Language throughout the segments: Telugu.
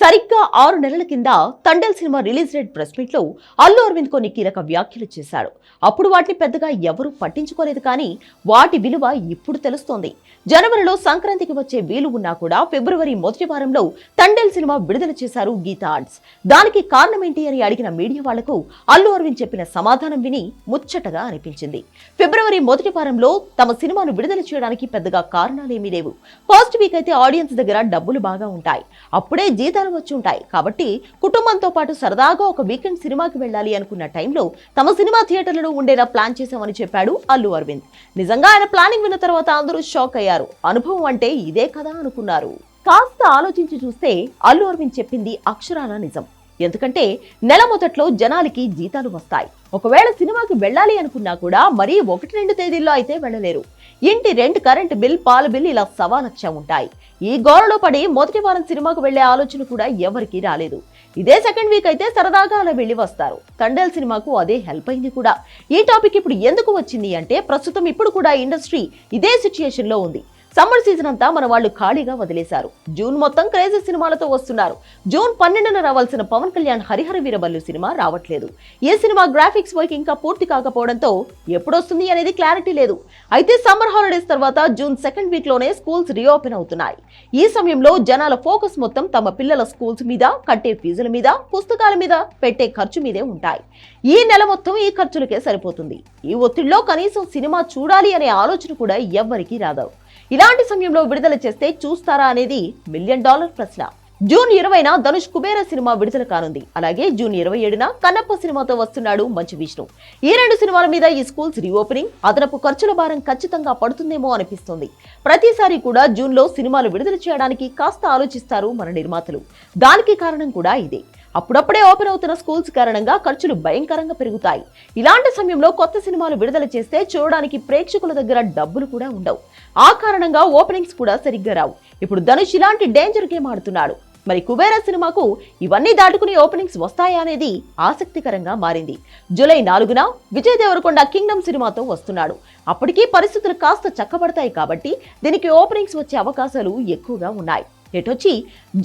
సరిగ్గా ఆరు నెలల కింద Thandel cinema release date press మీట్లో అల్లు అరవింద్ కొన్ని కీలక వ్యాఖ్యలు చేశాడు. అప్పుడు వాటిని పెద్దగా ఎవరూ పట్టించుకోలేదు కానీ వాటి విలువ ఇప్పుడు తెలుస్తోంది. జనవరిలో సంక్రాంతికి వచ్చే వీలు ఉన్నా కూడా ఫిబ్రవరి మొదటి వారంలో తండేల్ సినిమా విడుదల చేశారు గీతా ఆర్ట్స్. దానికి కారణమేంటి అని అడిగిన మీడియా వాళ్ళకు అల్లు అరవింద్ చెప్పిన సమాధానం విని ముచ్చటగా అనిపించింది. ఫిబ్రవరి మొదటి వారంలో తమ సినిమాను విడుదల చేయడానికి పెద్దగా కారణాలేమీ లేవు. ఫస్ట్ వీక్ అయితే ఆడియన్స్ దగ్గర డబ్బులు బాగా ఉంటాయి. అప్పుడే జీతాలు వచ్చి ఉంటాయి కాబట్టి కుటుంబంతో పాటు సరదాగా ఒక వీకెండ్ సినిమాకి వెళ్ళాలి అనుకున్న టైంలో తమ సినిమా థియేటర్లలో ఉండేలా ప్లాన్ చేశామని చెప్పాడు అల్లు అరవింద్. నిజంగా ఆయన ప్లానింగ్ విన్న తర్వాత అందరూ షాక్ అయ్యారు. అనుభవం అంటే ఇదే కదా అనుకున్నారు. కాస్త ఆలోచించి చూస్తే అల్లు అరవింద్ చెప్పింది అక్షరాల నిజం. ఎందుకంటే నెల మొదట్లో జనాలకి జీతాలు వస్తాయి. ఒకవేళ సినిమాకి వెళ్ళాలి అనుకున్నా కూడా మరీ ఒకటి రెండు తేదీల్లో అయితే వెళ్ళలేరు. ఇంటి రెంట్ కరెంట్ బిల్ పాల బిల్ ఇలా సవా లక్ష ఉంటాయి. ఈ గోరలో పడి మొదటి వారం సినిమాకు వెళ్ళే ఆలోచన కూడా ఎవరికీ రాలేదు. ఇదే సెకండ్ వీక్ అయితే సరదాగా అలా వెళ్ళి వస్తారు. తండేల్ సినిమాకు అదే హెల్ప్ అయింది కూడా. ఈ టాపిక్ ఇప్పుడు ఎందుకు వచ్చింది అంటే ప్రస్తుతం ఇప్పుడు కూడా ఇండస్ట్రీ ఇదే సిచ్యుయేషన్లో ఉంది. సమ్మర్ సీజన్ అంతా మన వాళ్ళు ఖాళీగా వదిలేశారు. జూన్ మొత్తం క్రేజీ సినిమాలతో వస్తున్నారు. జూన్ పన్నెండున రావాల్సిన పవన్ కళ్యాణ్ హరిహర వీరబల్లు సినిమా రావట్లేదు. ఏ సినిమా గ్రాఫిక్స్ వర్క్ ఇంకా పూర్తి కాకపోవడంతో ఎప్పుడొస్తుంది అనేది క్లారిటీ లేదు. అయితే సమ్మర్ హాలిడేస్ తర్వాత జూన్ సెకండ్ వీక్లోనే స్కూల్స్ రీఓపెన్ అవుతున్నాయి. ఈ సమయంలో జనాల ఫోకస్ మొత్తం తమ పిల్లల స్కూల్స్ మీద కట్టే ఫీజుల మీద పుస్తకాల మీద పెట్టే ఖర్చు మీదే ఉంటాయి. ఈ నెల మొత్తం ఈ ఖర్చులకే సరిపోతుంది. ఈ ఒత్తిడిలో కనీసం సినిమా చూడాలి అనే ఆలోచన కూడా ఎవ్వరికీ రాదు ఇలాంటి సమయంలో విడుదల చేస్తే చూస్తారా అనేది మిలియన్ డాలర్ ప్రశ్న. జూన్ ఇరవైన ధనుష్ కుబేర సినిమా విడుదల కానుంది. అలాగే జూన్ ఇరవై ఏడున కన్నప్ప సినిమాతో వస్తున్నాడు మంచు విష్ణు. ఈ రెండు సినిమాల మీద ఈ స్కూల్స్ రీఓపెనింగ్ అదనపు ఖర్చుల భారం ఖచ్చితంగా పడుతుందేమో అనిపిస్తుంది. ప్రతిసారి కూడా జూన్లో సినిమాలు విడుదల చేయడానికి కాస్త ఆలోచిస్తారు మన నిర్మాతలు. దానికి కారణం కూడా ఇదే. అప్పుడప్పుడే ఓపెన్ అవుతున్న స్కూల్స్ కారణంగా ఖర్చులు భయంకరంగా పెరుగుతాయి. ఇలాంటి సమయంలో కొత్త సినిమాలు విడుదల చేస్తే చూడడానికి ప్రేక్షకుల దగ్గర డబ్బులు కూడా ఉండవు. ఆ కారణంగా ఓపెనింగ్స్ కూడా సరిగ్గా రావు. ఇప్పుడు ధనుష్ ఇలాంటి డేంజర్ గేమ్ ఆడుతున్నాడు. మరి కుబేర సినిమాకు ఇవన్నీ దాటుకుని ఓపెనింగ్స్ వస్తాయా అనేది ఆసక్తికరంగా మారింది. జూలై నాలుగున విజయ్ దేవరకొండ కింగ్డమ్ సినిమాతో వస్తున్నాడు. అప్పటికీ పరిస్థితులు కాస్త చక్కబడతాయి కాబట్టి దీనికి ఓపెనింగ్స్ వచ్చే అవకాశాలు ఎక్కువగా ఉన్నాయి. ఎటొచ్చి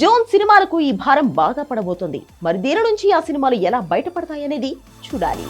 జోన్ సినిమాలకు ఈ భారం బాగా పడబోతుంది. మరి దీని నుంచి ఆ సినిమాలు ఎలా బయటపడతాయనేది చూడాలి.